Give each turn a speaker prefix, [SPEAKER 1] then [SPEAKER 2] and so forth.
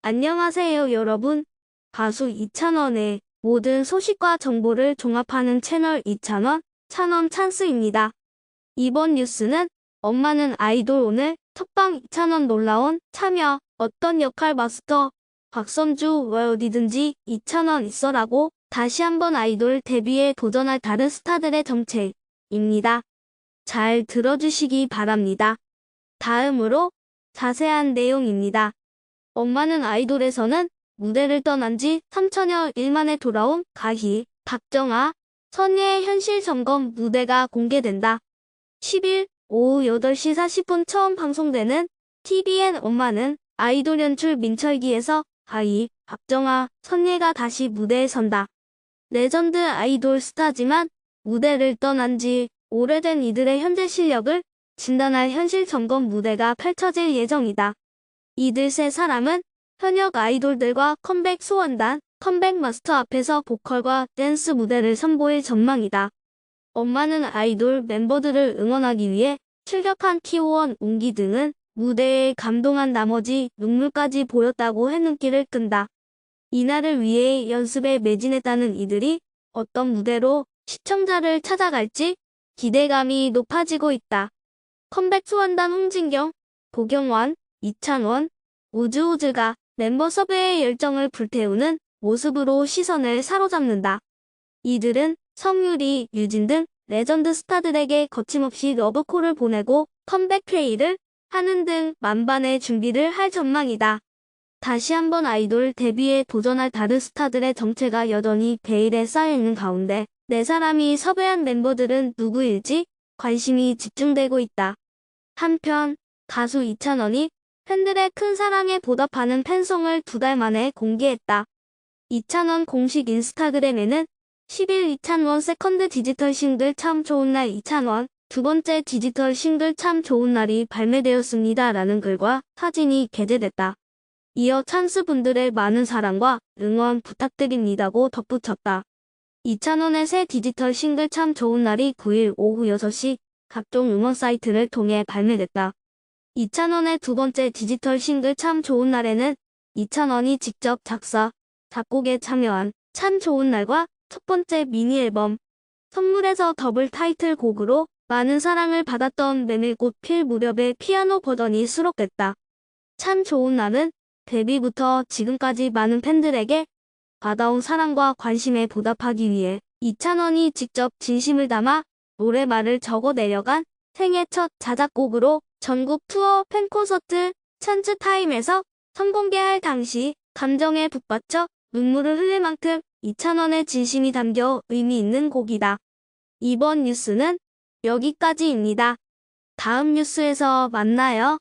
[SPEAKER 1] 안녕하세요 여러분. 가수 이찬원의 모든 소식과 정보를 종합하는 채널 이찬원, 찬원 찬스입니다. 이번 뉴스는 엄마는 아이돌 오늘 톡방 이찬원 놀라운 참여 어떤 역할 마스터 박선주 왜 어디든지 이찬원 있어라고 다시 한번 아이돌 데뷔에 도전할 다른 스타들의 정체입니다. 잘 들어주시기 바랍니다. 다음으로 자세한 내용입니다. 엄마는 아이돌에서는 무대를 떠난 지 3천여 일 만에 돌아온 가희, 박정아, 선예의 현실 점검 무대가 공개된다. 10일 오후 8시 40분 처음 방송되는 TVN 엄마는 아이돌 연출 민철기에서 가희, 박정아, 선예가 다시 무대에 선다. 레전드 아이돌 스타지만 무대를 떠난 지 오래된 이들의 현재 실력을 진단할 현실 점검 무대가 펼쳐질 예정이다. 이들 세 사람은 현역 아이돌들과 컴백 소원단, 컴백 마스터 앞에서 보컬과 댄스 무대를 선보일 전망이다. 엄마는 아이돌 멤버들을 응원하기 위해 출격한 키오원 웅기 등은 무대에 감동한 나머지 눈물까지 보였다고 해눈길을 끈다. 이날을 위해 연습에 매진했다는 이들이 어떤 무대로 시청자를 찾아갈지 기대감이 높아지고 있다. 컴백 소원단 홍진경, 도경완, 이찬원, 우즈우즈가 멤버 섭외의 열정을 불태우는 모습으로 시선을 사로잡는다. 이들은 성유리, 유진 등 레전드 스타들에게 거침없이 러브콜을 보내고 컴백 회의를 하는 등 만반의 준비를 할 전망이다. 다시 한번 아이돌 데뷔에 도전할 다른 스타들의 정체가 여전히 베일에 쌓여있는 가운데 네 사람이 섭외한 멤버들은 누구일지 관심이 집중되고 있다. 한편 가수 이찬원이 팬들의 큰 사랑에 보답하는 팬송을 두 달 만에 공개했다. 이찬원 공식 인스타그램에는 10일 이찬원 세컨드 디지털 싱글 참 좋은 날 이찬원 두 번째 디지털 싱글 참 좋은 날이 발매되었습니다. 라는 글과 사진이 게재됐다. 이어 찬스분들의 많은 사랑과 응원 부탁드립니다고 덧붙였다. 이찬원의 새 디지털 싱글 참 좋은 날이 9일 오후 6시 각종 음원 사이트를 통해 발매됐다. 이찬원의 두 번째 디지털 싱글 참 좋은 날에는 이찬원이 직접 작사, 작곡에 참여한 참 좋은 날과 첫 번째 미니 앨범 선물에서 더블 타이틀 곡으로 많은 사랑을 받았던 메밀꽃 필 무렵의 피아노 버전이 수록됐다. 참 좋은 날은 데뷔부터 지금까지 많은 팬들에게 받아온 사랑과 관심에 보답하기 위해 이찬원이 직접 진심을 담아 노래말을 적어 내려간 생애 첫 자작곡으로 전국 투어 팬콘서트 찬츠타임에서 선공개할 당시 감정에 북받쳐 눈물을 흘릴 만큼 이찬원의 진심이 담겨 의미 있는 곡이다. 이번 뉴스는 여기까지입니다. 다음 뉴스에서 만나요.